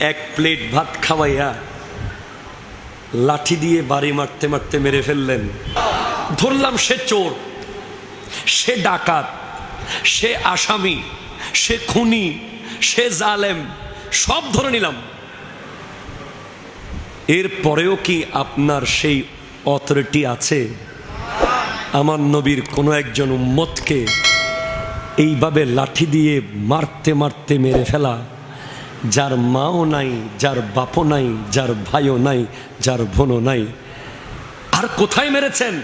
এক প্লেট ভাত খাওয়াইয়া লাঠি দিয়ে বাড়ি মারতে মারতে মেরে ফেললেন। ধরলাম সে চোর, সে ডাকাত, সে আসামি, সে খুনি, সে জালেম, সব ধরে নিলাম। এর পরেও কি আপনার সেই অথরিটি আছে? আমার নবীর কোনো একজন উম্মতকে এইভাবে লাঠি দিয়ে মারতে মারতে মেরে ফেলা যার মাও নাই, যার বাপও নাই, যার ভাইও নাই, যার বোনও নাই। আর কোথায় মেরেছেন?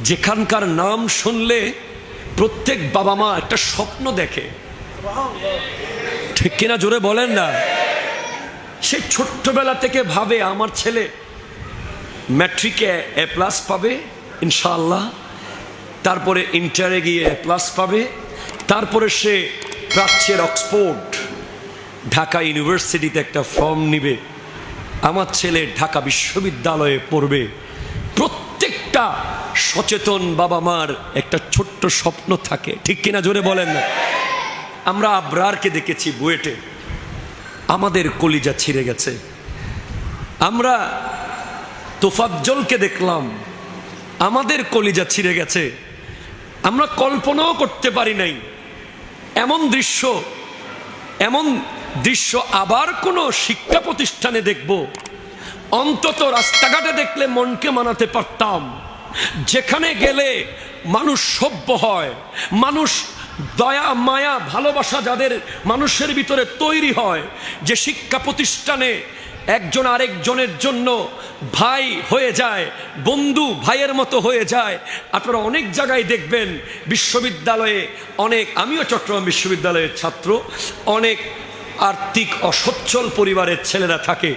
যেখানকার নাম শুনলে প্রত্যেক বাবা মা একটা স্বপ্ন দেখে। ঠিক কিনা জোরে বলেন না? সে ছোট্টবেলা থেকে ভাবে আমার ছেলে ম্যাট্রিকে এ প্লাস পাবে, ইনশাআল্লাহ। তারপরে ইন্টারে গিয়ে এ প্লাস পাবে। তারপরে সে প্রাচ্যের অক্সফোর্ড, ঢাকা ইউনিভার্সিটিতে একটা ফর্ম নিবে। আমার ছেলে ঢাকা বিশ্ববিদ্যালয়ে পড়বে। প্রত্যেকটা সচেতন বাবা মার একটা ছোট্ট স্বপ্ন থাকে। ঠিক কিনা জোরে বলেন না? আমরা আবরারকে দেখেছি বুয়েটে। আমাদের কলিজা ছিঁড়ে গেছে। আমরা তোফাজ্জলকে দেখলাম। আমাদের কলিজা ছিঁড়ে গেছে। আমরা কল্পনাও করতে পারি নাই। এমন দৃশ্য এমন দৃশ্য আবার কোনো শিক্ষা প্রতিষ্ঠানে দেখব। অন্তত রাস্তাঘাটে দেখলে মনকে মানাতে পারতাম। যেখানে গেলে মানুষ সভ্য হয়, মানুষ দয়া, মায়া, ভালোবাসা যাদের মানুষের ভিতরে তৈরি হয়, যে শিক্ষা প্রতিষ্ঠানে একজন আরেকজনের জন্য ভাই হয়ে যায়, বন্ধু ভাইয়ের মতো হয়ে যায়। আপনারা অনেক জায়গায় দেখবেন বিশ্ববিদ্যালয়ে অনেক, আমিও চট্টগ্রাম বিশ্ববিদ্যালয়ের ছাত্র, অনেক আর্থিক অসচ্ছল পরিবারের ছেলেরা থাকে,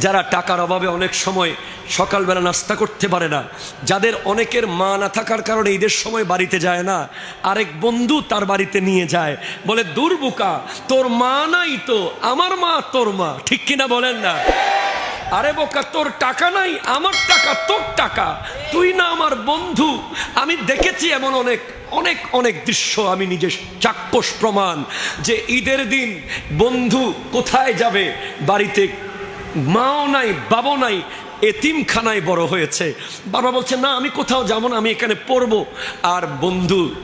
যারা টাকার অভাবে অনেক সময় সকালবেলা নাস্তা করতে পারে না। যাদের অনেকের মা না থাকার কারণে ঈদের সময় বাড়িতে যায় না, আরেক বন্ধু তার বাড়িতে নিয়ে যায়। বলে দুর্বুকা তোর মা নাই তো, আমার মা তোর মা। ঠিক কিনা বলেন না? আরে বোকা, তোর টাকা নাই, আমার টাকা, তোর টাকা। তুই না আমার বন্ধু। আমি দেখেছি এমন অনেক অনেক অনেক দৃশ্য। আমি নিজে চাক্ষুষ প্রমাণ যে ঈদের দিন বন্ধু কোথায় যাবে, বাড়িতে মাও নাই, বাবাও নাই, এতিমখানায় বড় হয়েছে। বাবা বলছে, না, আমি কোথাও যাব না, আমি এখানে পড়ব। আর বন্ধু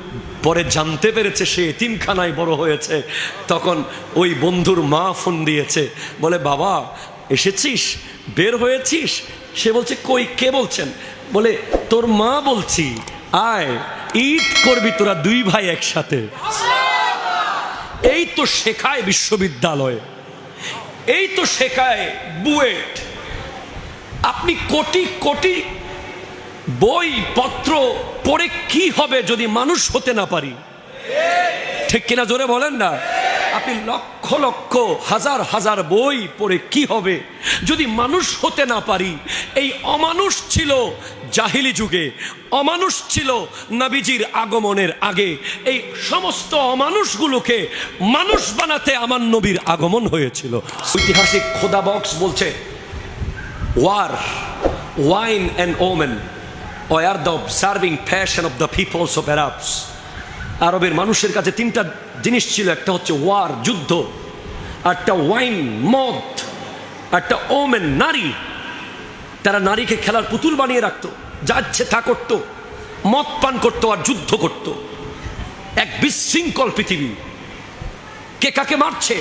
পরে জানতে পেরেছে সে এতিমখানায় বড় হয়েছে। তখন ওই বন্ধুর মা ফোন দিয়েছে, বলে, বাবা, এসেছিস? বের হয়েছিস? সে বলছে, কই, কে বলছেন? বলে, তোর মা বলছি, আয়, ঈদ করবি তোরা দুই ভাই একসাথে। এই তো শেখায় বিশ্ববিদ্যালয়, এই তো শেখায় বুয়েট। আপনি কোটি কোটি বই, পত্র পড়ে কি হবে যদি মানুষ হতে না পারি? ঠিক কিনা জোরে বলেন না? আপনি লক্ষ লক্ষ, হাজার হাজার বই পড়ে কি হবে যদি মানুষ হতে না পারি, এই অমানুষ ছিল জাহিলি যুগে, অমানুষ ছিল নবীজির আগমনের আগে, এই সমস্ত অমানুষগুলোকে মানুষ বানাতে আমার নবীর আগমন হয়েছিল ঐতিহাসিক খোদা বক্স বলছে war wine and women are the observing passion of the peoples of Arabs. আরবের মানুষের কাছে তিনটা জিনিস ছিল, একটা হচ্ছে ওয়ার, যুদ্ধ একটা ওয়াইন, মদ একটা ওমেন নারী। তারা নারীকে খেলার পুতুল বানিয়ে রাখতো যাচ্ছে তা করতো, মদ পান করতো আর যুদ্ধ করত। এক বিশৃঙ্খল পৃথিবী। কে কাকে মারছে,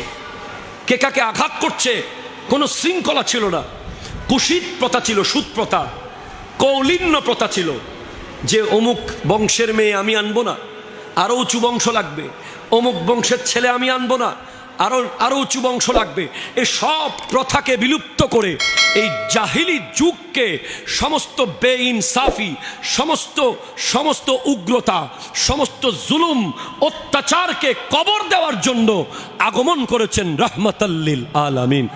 কে কাকে আঘাত করছে, কোনো শৃঙ্খলা ছিল না। কুশিত প্রথা ছিল, সুদ প্রথা, কৌলিন্য প্রথা ছিল, যে অমুক বংশের মেয়ে আমি আনব না। আরও উঁচু বংশ লাগবে। অমুক বংশের ছেলে আমি আনব না। আরও আরও উঁচু বংশ লাগবে। এই সব প্রথাকে বিলুপ্ত করে এই জাহিলি যুগকে সমস্ত বেইনসাফি, সমস্ত সমস্ত উগ্রতা, সমস্ত জুলুম, অত্যাচারকে কবর দেওয়ার জন্য আগমন করেছেন রহমতাল্লিল আলামিন।